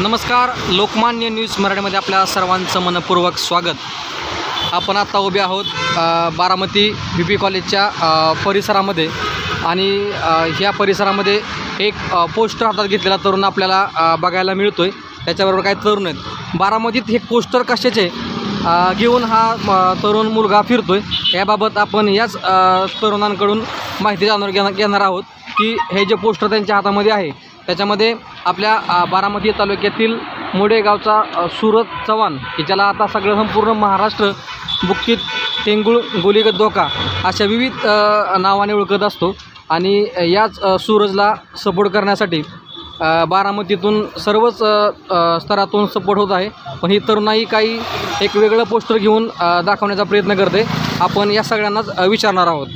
नमस्कार लोकमान्य न्यूज मराठीमध्ये आपल्या सर्वांचं मनपूर्वक स्वागत. आपण आत्ता उभे आहोत बारामती बी पी कॉलेजच्या परिसरामध्ये. आणि ह्या परिसरामध्ये एक पोस्टर हातात घेतलेला तरुण आपल्याला बघायला मिळतो आहे त्याच्याबरोबर काही तरुण आहेत. बारामतीत हे पोस्टर कशाचे? घेऊन हा तरुण मुलगा फिरतो आहे याबाबत आपण याच तरुणांकडून माहिती जाणून घेणार घेणार आहोत. की हे जे पोस्टर त्यांच्या हातामध्ये आहे त्याच्यामध्ये आपल्या बारामती तालुक्यातील मोडेगावचा सुरत सूरज चव्हाण की ज्याला आता सगळं संपूर्ण महाराष्ट्र बुक्कीत टेंगुळ गोलीगत धोका अशा विविध नावाने ओळखत असतो. आणि याच सूरजला सपोर्ट करण्यासाठी बारामतीतून सर्वच स्तरातून सपोर्ट होत आहे. पण ही तरुणाई काही एक वेगळं पोस्टर घेऊन दाखवण्याचा प्रयत्न करते. आपण या सगळ्यांनाच विचारणार आहोत.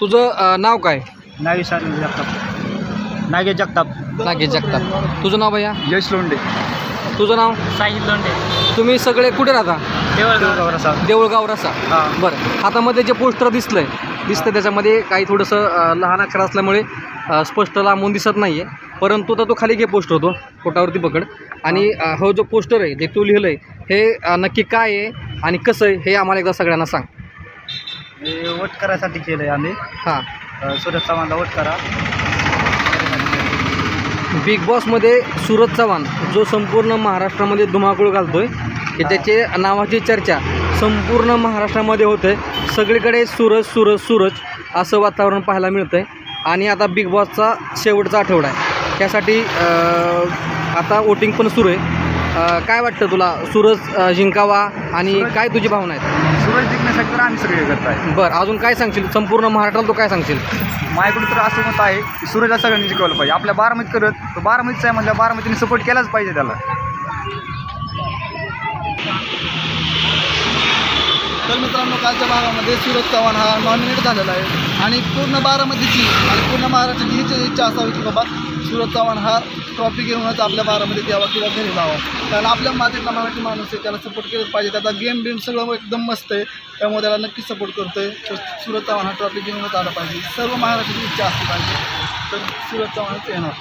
तुझं नाव काय? नागेश आनंद जगताप. नागेश जगताप. नागेश जगताप. तुझं नाव भैया? यश लोंडे. तुझं नाव? साहिल लोंडे. तुम्ही सगळे कुठे राहता? देवळगाव. देऊळगाव रसा हां. बरं. हातामध्ये जे पोस्टर दिसलंय दिसतं त्याच्यामध्ये काही थोडंसं अ, लहान अक्षर असल्यामुळे अ, स्पष्ट लांबून दिसत नाही आहे परंतु तर तो खाली घे पोस्टर होतो पोटावरती पकड. आणि अ, हो जो पोस्टर आहे जे तू लिहिलं आहे हे अ, नक्की काय आहे आणि कसं आहे हे आम्हाला एकदा सगळ्यांना सांग. हे वोट करायसाठी केलं आहे आम्ही. हां. सुरज चव्हाणला वोट करा. बिग बॉसमध्ये सूरज चव्हाण जो संपूर्ण महाराष्ट्रामध्ये धुमाकूळ घालतोय की त्याचे नावाची चर्चा संपूर्ण महाराष्ट्रामध्ये होते सगळीकडे सूरज सूरज सूरज असं वातावरण पाहायला मिळतं आहे आणि आता बिग बॉसचा शेवटचा आठवडा आहे. त्यासाठी आता वोटिंग पण सुरू आहे. अं, काय वाटतं तुला? सूरज अं, जिंकावा आणि सूरज- काय तुझी भावना आहेत? सुरज जिंकण्यासाठी तर आम्ही सगळे करत आहे. बरं अजून काय सांगशील? संपूर्ण महाराष्ट्राला तू काय सांगशील? माझ्याकडून तर असं मत आहे की सूरजला सगळ्यांनी जिंकवलं पाहिजे. आपल्या बारामती करत तो बारामतीचा आहे म्हणजे बारामतीने सपोर्ट केलाच पाहिजे त्याला. तर मित्रांनो कालच्या भागामध्ये सूरज चव्हाण हा नॉमिनेट झालेला आहे. आणि पूर्ण बारामतीची आणि पूर्ण महाराष्ट्राची हीच इच्छा असावी की बाबा सूरज चव्हाण हा ट्रॉफी घेऊनच आपल्या बारामध्ये यावा किंवा घरी जावा कारण आपल्या मातीतला मराठी माणूस आहे त्याला सपोर्ट केलंच पाहिजे. त्याचा गेम बिम सगळं एकदम मस्त आहे. त्यामुळे त्याला नक्कीच सपोर्ट करतोय. तर सुरज चव्हाण हा ट्रॉफी घेऊनच आला पाहिजे. सर्व महाराष्ट्राची इच्छा असली पाहिजे. तर सुरज चव्हाणच येणार.